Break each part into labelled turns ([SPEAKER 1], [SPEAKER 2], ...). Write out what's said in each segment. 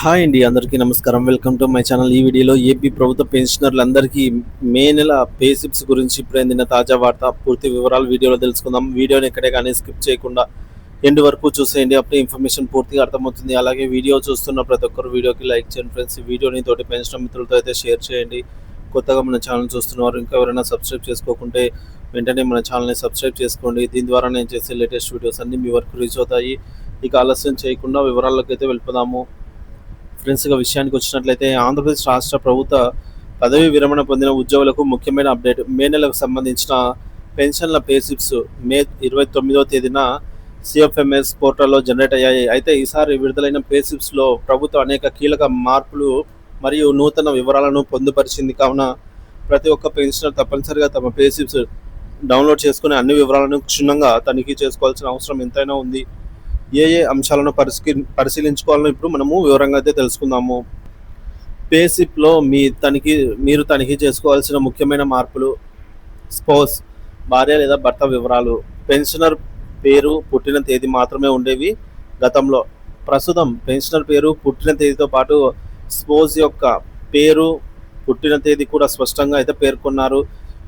[SPEAKER 1] Hi అండి అందరికీ నమస్కారం. Welcome to my channel. ఈ వీడియోలో ఏపీ ప్రభుత్వ పెన్షనర్లందరికీ మే నెల పేసిప్స్ గురించి ఇప్పుడు అందిన తాజా వార్త పూర్తి వివరాలు వీడియోలో తెలుసుకుందాం. వీడియోని ఎక్కడే కానీ స్కిప్ చేయకుండా ఎండ్ వరకు చూసేయండి. అప్పుడే ఇన్ఫర్మేషన్ పూర్తిగా అర్థమవుతుంది. అలాగే వీడియో చూస్తున్న ప్రతి ఒక్కరు వీడియోకి లైక్ చేయండి ఫ్రెండ్స్. ఈ వీడియోని తోటి పెన్షన్ మిత్రులతో అయితే షేర్ చేయండి. కొత్తగా మన ఛానల్ చూస్తున్నవారు ఇంకా ఎవరైనా సబ్స్క్రైబ్ చేసుకోకుంటే వెంటనే మన ఛానల్ని సబ్స్క్రైబ్ చేసుకోండి. దీని ద్వారా నేను చేసే లేటెస్ట్ వీడియోస్ అన్ని మీ వరకు రీచ్ అవుతాయి. ఇక ఆలస్యం చేయకుండా వివరాల్లోకి అయితే వెళ్ళిపోదాము. ఫ్రెండ్స్గా విషయానికి వచ్చినట్లయితే ఆంధ్రప్రదేశ్ రాష్ట్ర ప్రభుత్వ పదవి విరమణ పొందిన ఉద్యోగులకు ముఖ్యమైన అప్డేట్. మే నెలకు సంబంధించిన పెన్షన్ల పే స్లిప్స్ మే ఇరవై తొమ్మిదో తేదీన సిఎఫ్ఎంఎస్ పోర్టల్లో జనరేట్ అయ్యాయి. అయితే ఈసారి విడుదలైన పే స్లిప్స్లో ప్రభుత్వం అనేక కీలక మార్పులు మరియు నూతన వివరాలను పొందుపరిచింది. కావున ప్రతి ఒక్క పెన్షనర్ తప్పనిసరిగా తమ పే స్లిప్స్ డౌన్లోడ్ చేసుకుని అన్ని వివరాలను క్షుణ్ణంగా తనిఖీ చేసుకోవాల్సిన అవసరం ఎంతైనా ఉంది. ఏ ఏ అంశాలను పరిశీ పరిశీలించుకోవాలని ఇప్పుడు మనము వివరంగా అయితే తెలుసుకుందాము. పేసిప్లో మీ తనిఖీ మీరు తనిఖీ చేసుకోవాల్సిన ముఖ్యమైన మార్పులు స్పోస్ భార్య లేదా భర్త వివరాలు. పెన్షనర్ పేరు పుట్టిన తేదీ మాత్రమే ఉండేవి గతంలో. ప్రస్తుతం పెన్షనర్ పేరు పుట్టిన తేదీతో పాటు స్పోజ్ యొక్క పేరు పుట్టిన తేదీ కూడా స్పష్టంగా అయితే పేర్కొన్నారు.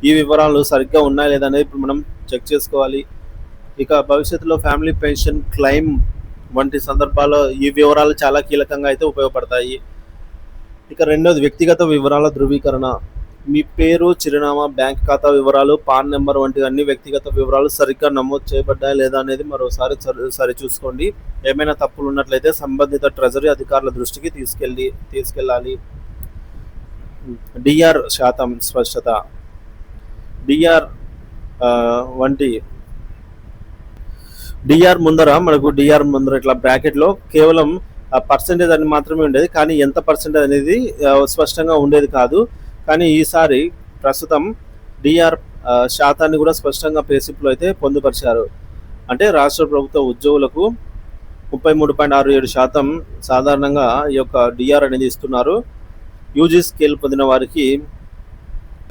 [SPEAKER 1] ఈ వివరాలు సరిగ్గా ఉన్నాయా లేదా అనేది ఇప్పుడు మనం చెక్ చేసుకోవాలి. ఇక భవిష్యత్తులో ఫ్యామిలీ పెన్షన్ క్లెయిమ్ వంటి సందర్భాల్లో ఈ వివరాలు చాలా కీలకంగా అయితే ఉపయోగపడతాయి. ఇక రెండోది వ్యక్తిగత వివరాల ధృవీకరణ. మీ పేరు చిరునామా బ్యాంక్ ఖాతా వివరాలు పాన్ నెంబర్ వంటి అన్ని వ్యక్తిగత వివరాలు సరిగ్గా నమోదు చేయబడ్డాయి లేదా అనేది మరోసారి సరి చూసుకోండి. ఏమైనా తప్పులు ఉన్నట్లయితే సంబంధిత ట్రెజరీ అధికారుల దృష్టికి తీసుకెళ్ళి తీసుకెళ్ళాలి. డిఆర్ శాతం స్పష్టత. డిఆర్ వంటి డిఆర్ ముందర మనకు డిఆర్ ముందర ఇట్లా బ్రాకెట్లో కేవలం పర్సంటేజ్ అని మాత్రమే ఉండేది. కానీ ఎంత పర్సంటేజ్ అనేది స్పష్టంగా ఉండేది కాదు. కానీ ఈసారి ప్రస్తుతం డిఆర్ శాతాన్ని కూడా స్పష్టంగా పేసిప్లో అయితే పొందుపరిచారు. అంటే రాష్ట్ర ప్రభుత్వ ఉద్యోగులకు ముప్పై మూడు పాయింట్ ఆరు ఏడు శాతం సాధారణంగా ఈ యొక్క డిఆర్ అనేది ఇస్తున్నారు. యూజీ స్కేల్ పొందిన వారికి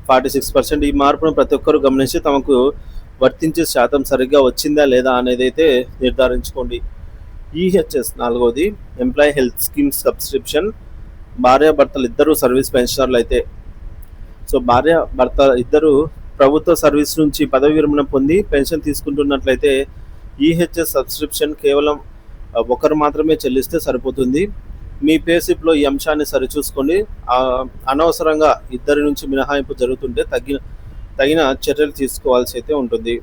[SPEAKER 1] ఫార్టీ సిక్స్ పర్సెంట్ ఈ మార్పును ప్రతి ఒక్కరూ గమనించి తమకు వర్తించే శాతం సరిగ్గా వచ్చిందా లేదా అనేది అయితే నిర్ధారించుకోండి. ఈహెచ్ఎస్ నాలుగోది ఎంప్లాయీ హెల్త్ స్కీమ్ సబ్స్క్రిప్షన్ భార్యాభర్తలు ఇద్దరు సర్వీస్ పెన్షనర్లు అయితే. సో భార్య భర్త ఇద్దరు ప్రభుత్వ సర్వీస్ నుంచి పదవి విరమణ పొంది పెన్షన్ తీసుకుంటున్నట్లయితే ఈహెచ్ఎస్ సబ్స్క్రిప్షన్ కేవలం ఒకరు మాత్రమే చెల్లిస్తే సరిపోతుంది. మీ పేసిప్లో ఈ అంశాన్ని సరిచూసుకొని అనవసరంగా ఇద్దరి నుంచి మినహాయింపు జరుగుతుంటే తగ్గిన తగిన చర్యలు తీసుకోవాల్సి అయితే ఉంటుంది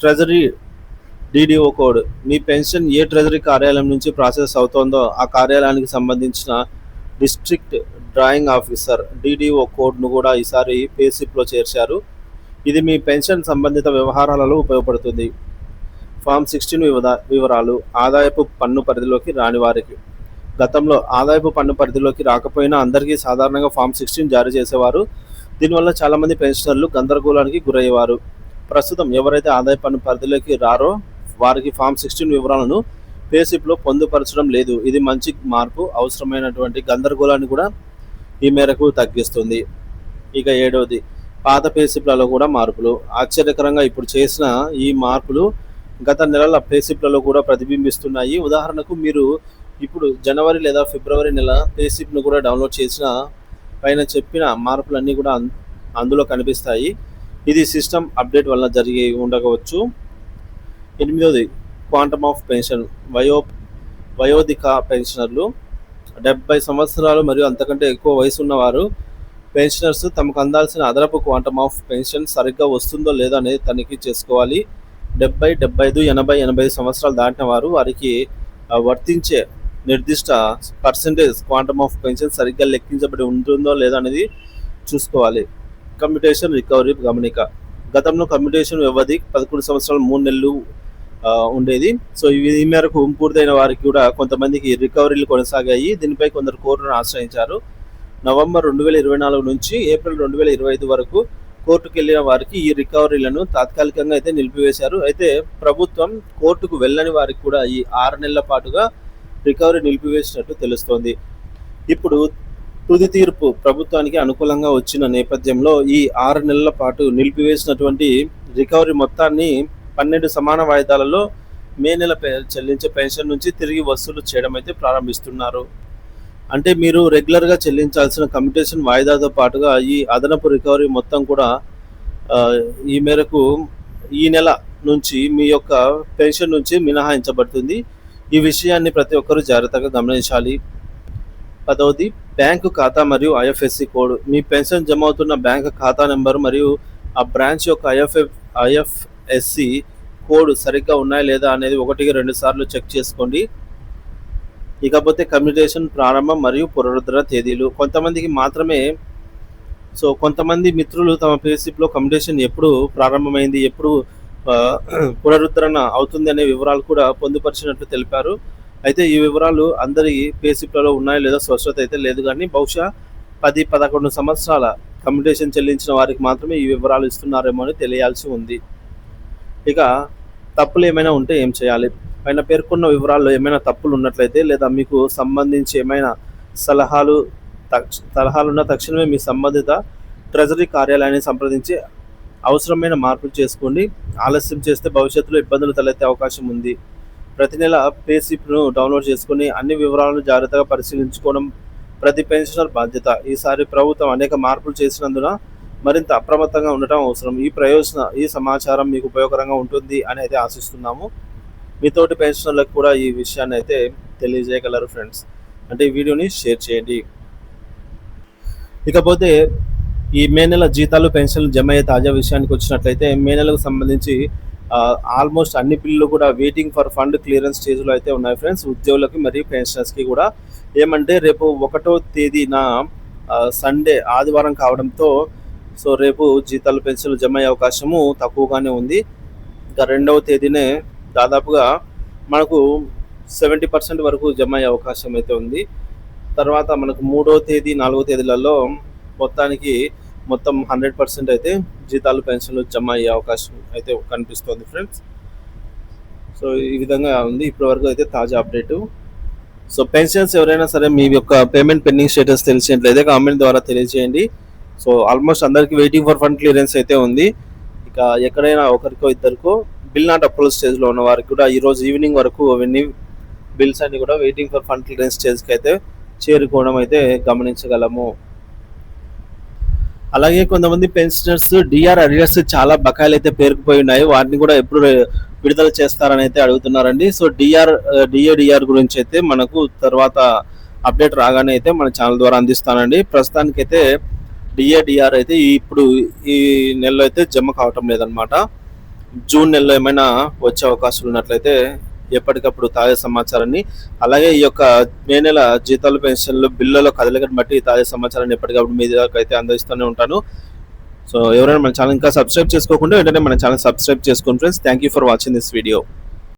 [SPEAKER 1] ట్రెజరీ డిడిఓ కోడ్ మీ పెన్షన్ ఏ ట్రెజరీ కార్యాలయం నుంచి ప్రాసెస్ అవుతోందో ఆ కార్యాలయానికి సంబంధించిన డిస్ట్రిక్ట్ డ్రాయింగ్ ఆఫీసర్ డిడిఓ కోడ్ను కూడా ఈసారి పేసిప్లో చేర్చారు. ఇది మీ పెన్షన్ సంబంధిత వ్యవహారాలలో ఉపయోగపడుతుంది. ఫామ్ సిక్స్టీన్ వివద వివరాలు ఆదాయపు పన్ను పరిధిలోకి రాని వారికి. గతంలో ఆదాయపు పన్ను పరిధిలోకి రాకపోయినా అందరికీ సాధారణంగా ఫామ్ సిక్స్టీన్ జారీ చేసేవారు. దీనివల్ల చాలామంది పెన్షనర్లు గందరగోళానికి గురయ్యేవారు. ప్రస్తుతం ఎవరైతే ఆదాయ పన్ను పరిధిలోకి రారో వారికి ఫామ్ సిక్స్టీన్ వివరాలను పేసిప్లో పొందుపరచడం లేదు. ఇది మంచి మార్పు అవసరమైనటువంటి గందరగోళాన్ని కూడా ఈ మేరకు తగ్గిస్తుంది. ఇక ఏడవది పాత పేసిప్లలో కూడా మార్పులు. ఆశ్చర్యకరంగా ఇప్పుడు చేసిన ఈ మార్పులు గత నెలల పేసిప్లలో కూడా ప్రతిబింబిస్తున్నాయి. ఉదాహరణకు మీరు ఇప్పుడు జనవరి లేదా ఫిబ్రవరి నెల పేసిప్ను కూడా డౌన్లోడ్ చేసిన పైన చెప్పిన మార్పులన్నీ కూడా అందులో కనిపిస్తాయి. ఇది సిస్టమ్ అప్డేట్ వల్ల జరిగి ఉండవచ్చు. ఎనిమిదవది క్వాంటమ్ ఆఫ్ పెన్షన్ వయో వయోధిక పెన్షనర్లు. డెబ్బై సంవత్సరాలు మరియు అంతకంటే ఎక్కువ వయసు ఉన్నవారు పెన్షనర్స్ తమకు అందాల్సిన అదనపు క్వాంటమ్ ఆఫ్ పెన్షన్ సరిగ్గా వస్తుందో లేదో అనేది తనిఖీ చేసుకోవాలి. డెబ్బై డెబ్బై ఐదు ఎనభై ఎనభై ఐదు సంవత్సరాలు దాటిన వారు వారికి వర్తించే నిర్దిష్ట పర్సంటేజ్ క్వాంటమ్ ఆఫ్ పెన్షన్ సరిగ్గా లెక్కించబడి ఉంటుందో లేదో అనేది చూసుకోవాలి. కమ్యూటేషన్ రికవరీ గమనిక. గతంలో కమ్యూటేషన్ వ్యవధి పదకొండు సంవత్సరాలు మూడు నెలలు ఉండేది. సో ఇవి ఈ మేరకు పూర్తయిన వారికి కూడా కొంతమందికి రికవరీలు కొనసాగాయి. దీనిపై కొందరు కోర్టును ఆశ్రయించారు. నవంబర్ రెండు వేల ఇరవై నాలుగు నుంచి ఏప్రిల్ రెండు వేల ఇరవై ఐదు వరకు కోర్టుకు వెళ్ళిన వారికి ఈ రికవరీలను తాత్కాలికంగా అయితే నిలిపివేశారు. అయితే ప్రభుత్వం కోర్టుకు వెళ్ళని వారికి కూడా ఈ ఆరు నెలల పాటుగా రికవరీ నిలిపివేసినట్టు తెలుస్తోంది. ఇప్పుడు తుది తీర్పు ప్రభుత్వానికి అనుకూలంగా వచ్చిన నేపథ్యంలో ఈ ఆరు నెలల పాటు నిలిపివేసినటువంటి రికవరీ మొత్తాన్ని పన్నెండు సమాన వాయిదాలలో మే నెల చెల్లించే పెన్షన్ నుంచి తిరిగి వసూలు చేయడం అయితే ప్రారంభిస్తున్నారు. అంటే మీరు రెగ్యులర్గా చెల్లించాల్సిన కమ్యూటేషన్ వాయిదాతో పాటుగా ఈ అదనపు రికవరీ మొత్తం కూడా ఈ మేరకు ఈ నెల నుంచి మీ యొక్క పెన్షన్ నుంచి మినహాయించబడుతుంది. ఈ విషయాన్ని ప్రతి ఒక్కరూ జాగ్రత్తగా గమనించాలి. పదవది బ్యాంకు ఖాతా మరియు ఐఎఫ్ఎస్సి కోడ్. మీ పెన్షన్ జమ అవుతున్న బ్యాంక్ ఖాతా నెంబర్ మరియు ఆ బ్రాంచ్ యొక్క ఐఎఫ్ఎఫ్ ఐఎఫ్ఎస్సి కోడ్ సరిగ్గా ఉన్నాయా లేదా అనేది ఒకటికి రెండు సార్లు చెక్ చేసుకోండి. ఇకపోతే కమ్యూనికేషన్ ప్రారంభం మరియు పునరుద్ధరణ తేదీలు. కొంతమందికి మాత్రమే సో కొంతమంది మిత్రులు తమ పేసిప్లో కమ్యూనికేషన్ ఎప్పుడు ప్రారంభమైంది ఎప్పుడు పునరుద్ధరణ అవుతుంది అనే వివరాలు కూడా పొందుపరిచినట్లు తెలిపారు. అయితే ఈ వివరాలు అందరి పేసిప్లలో ఉన్నాయో లేదో స్పష్టత అయితే లేదు కానీ బహుశా పది పదకొండు సంవత్సరాల కమ్యూనికేషన్ చెల్లించిన వారికి మాత్రమే ఈ వివరాలు ఇస్తున్నారేమో అని తెలియాల్సి ఉంది. ఇక తప్పులు ఏమైనా ఉంటే ఏం చేయాలి? పైన పేర్కొన్న వివరాల్లో ఏమైనా తప్పులు ఉన్నట్లయితే లేదా మీకు సంబంధించి ఏమైనా సలహాలు తక్ష సలహాలున్న తక్షణమే మీ సంబంధిత ట్రెజరీ కార్యాలయాన్ని సంప్రదించి అవసరమైన మార్పులు చేసుకోండి. ఆలస్యం చేస్తే భవిష్యత్తులో ఇబ్బందులు తలెత్తే అవకాశం ఉంది. ప్రతి నెల పేసిప్ను డౌన్లోడ్ చేసుకుని అన్ని వివరాలను జాగ్రత్తగా పరిశీలించుకోవడం ప్రతి పెన్షనర్ బాధ్యత. ఈసారి ప్రభుత్వం అనేక మార్పులు చేసినందున మరింత అప్రమత్తంగా ఉండటం అవసరం. ఈ ప్రయోజన ఈ సమాచారం మీకు ఉపయోగకరంగా ఉంటుంది అని అయితే ఆశిస్తున్నాము. మీతోటి పెన్షనర్లకు కూడా ఈ విషయాన్ని అయితే తెలియజేయగలరు ఫ్రెండ్స్. అంటే ఈ వీడియోని షేర్ చేయండి. ఇకపోతే ఈ మే నెల జీతాలు పెన్షన్లు జమ అయ్యే తాజా విషయానికి వచ్చినట్లయితే మే నెలకు సంబంధించి ఆల్మోస్ట్ అన్ని బిల్లులు కూడా వెయిటింగ్ ఫర్ ఫండ్ క్లియరెన్స్ స్టేజ్లో అయితే ఉన్నాయి ఫ్రెండ్స్. ఉద్యోగులకి మరియు పెన్షనర్స్కి కూడా. ఏమంటే రేపు ఒకటో తేదీన సండే ఆదివారం కావడంతో సో రేపు జీతాలు పెన్షన్లు జమ అయ్యే అవకాశము తక్కువగానే ఉంది. ఇంకా రెండవ తేదీనే దాదాపుగా మనకు సెవెంటీ పర్సెంట్ వరకు జమ అయ్యే అవకాశం అయితే ఉంది. తర్వాత మనకు మూడో తేదీ నాలుగో తేదీలలో మొత్తానికి మొత్తం హండ్రెడ్ పర్సెంట్ అయితే జీతాలు పెన్షన్లు జమ అయ్యే అవకాశం అయితే కనిపిస్తుంది ఫ్రెండ్స్. సో ఈ విధంగా ఉంది. ఇప్పటి వరకు అయితే తాజా అప్డేటు. సో పెన్షన్స్ ఎవరైనా సరే మీ యొక్క పేమెంట్ పెండింగ్ స్టేటస్ తెలిసినట్లయితే కామెంట్ ద్వారా తెలియజేయండి. సో ఆల్మోస్ట్ అందరికి వెయిటింగ్ ఫర్ ఫండ్ క్లియరెన్స్ అయితే ఉంది. ఇక ఎక్కడైనా ఒకరికో ఇద్దరికో బిల్ నాట్ అప్రూవల్ స్టేజ్లో ఉన్న వారికి కూడా ఈరోజు ఈవినింగ్ వరకు అవన్నీ బిల్స్ అన్ని కూడా వెయిటింగ్ ఫర్ ఫండ్ క్లియరెన్స్ స్టేజ్కి అయితే చేరుకోవడం అయితే గమనించగలము. అలాగే కొంతమంది పెన్షనర్స్ డిఆర్ అరియర్స్ చాలా బకాయిలు అయితే పేరుకుపోయి ఉన్నాయి. వాటిని కూడా ఎప్పుడు విడుదల చేస్తారని అయితే అడుగుతున్నారండి. సో డిఆర్ డిఏడిఆర్ గురించి అయితే మనకు తర్వాత అప్డేట్ రాగానే అయితే మన ఛానల్ ద్వారా అందిస్తానండి. ప్రస్తుతానికైతే డిఏడిఆర్ అయితే ఈ- ఇప్పుడు ఈ నెలలో అయితే జమ కావటం లేదనమాట జూన్ నెలలో ఏమైనా వచ్చే అవకాశాలు ఉన్నట్లయితే ఎప్పటికప్పుడు తాజా సమాచారాన్ని అలాగే ఈ యొక్క మే నెల జీతాలు పెన్షన్లు బిల్లుల కదలికను బట్టి తాజా సమాచారాన్ని ఎప్పటికప్పుడు మీ దగ్గర అయితే అందిస్తూనే ఉంటాను. సో ఎవరైనా మన ఛానల్ ఇంకా సబ్స్క్రైబ్ చేసుకోకుండా వెంటనే మన ఛానల్ సబ్స్క్రైబ్ చేసుకోండి friends. Thank you for watching this video.